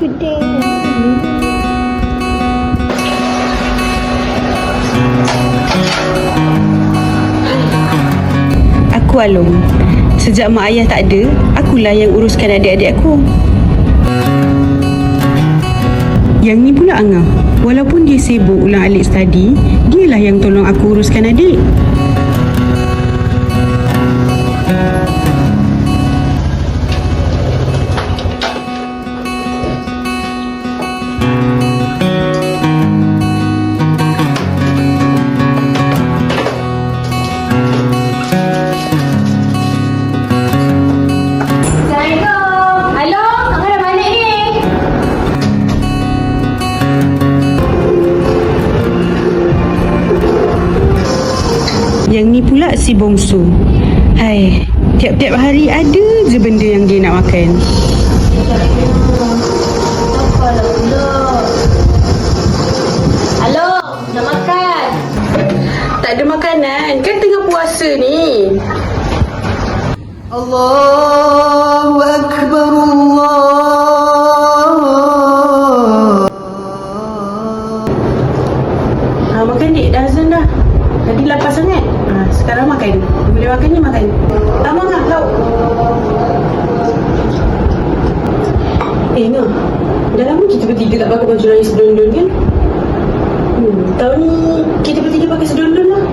Aku Alung. Sejak mak ayah tak ada, akulah yang uruskan adik-adik aku. Yang ni pula Angah. Walaupun dia sibuk ulang alik study, dialah yang tolong aku uruskan adik. si bongsu. Hai, tiap-tiap hari ada je benda yang dia nak makan. Halo, nak makan? Tak ada makanan. Kan tengah puasa ni. Allah. Kita bertiga tak pakai baju raya sedondon kan? Hmm, tahun ni kita bertiga pakai sedondon lah.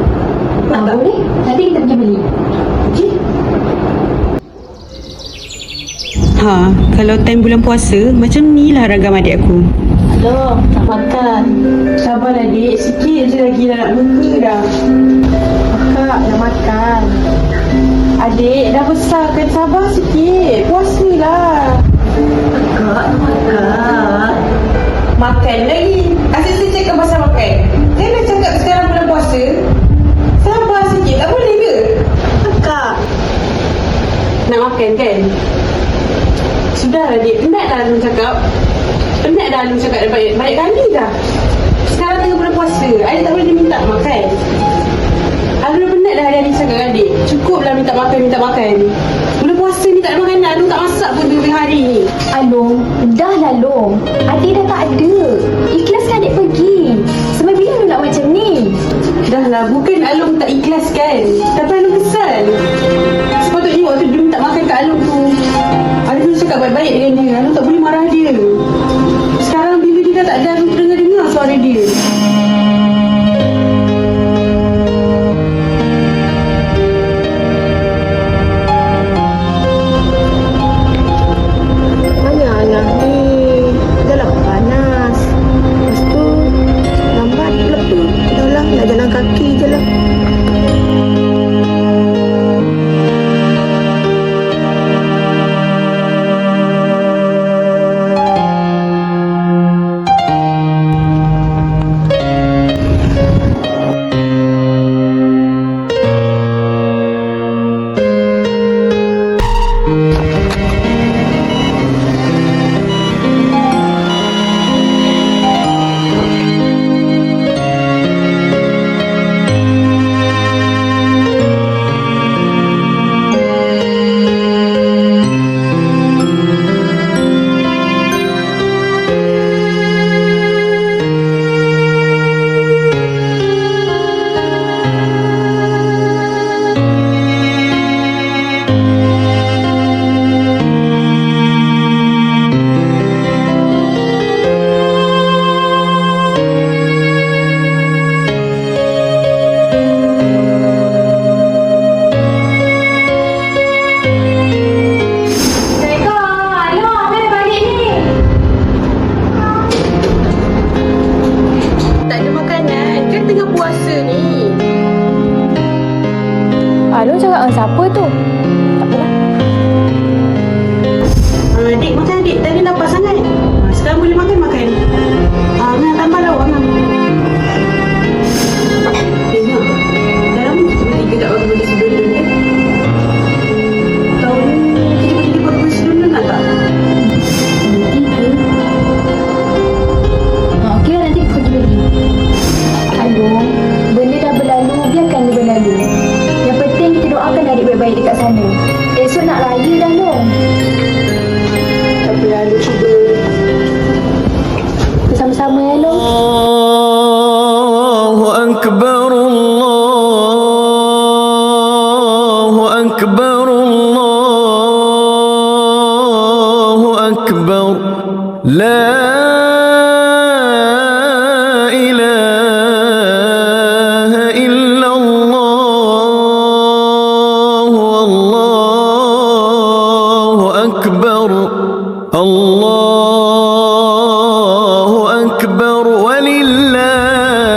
Tak boleh. Nanti kita pergi beli. Okey. Ha, kalau time bulan puasa, macam ni lah ragam adik aku. Halo, nak makan. Sabarlah dik, sikit je lagi dah nak buka dah. Kakak, nak makan. Adik, dah besar kan sabar sikit. Puasa Dik, penat dah Alun cakap. Penat dah Alun cakap banyak, banyak kali dah. Sekarang tengah bulan puasa, adik tak boleh minta makan. Alun dah penat dah hari-hari cakap dengan adik. Cukuplah minta makan, minta makan. Bulan puasa ni tak ada makanan, Alun tak masak pun dua hari ni. Along, dah lah Long. Adik dah tak ada. Ikhlaskan adik pergi. Sampai bila lu nak macam ni? Dah lah, bukan Alung tak ikhlas kan. Tapi Alung kesal. Sepatutnya waktu dia minta makan kat Alung tu. Alung tu cakap baik-baik dengan dia. Samuelo. Oh. ولله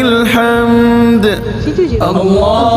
الحمد. الله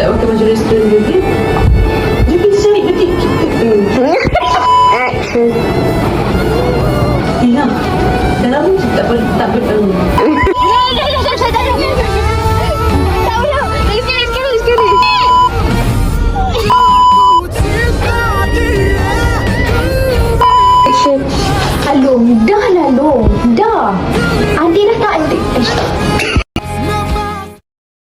é o que a majoria escreveu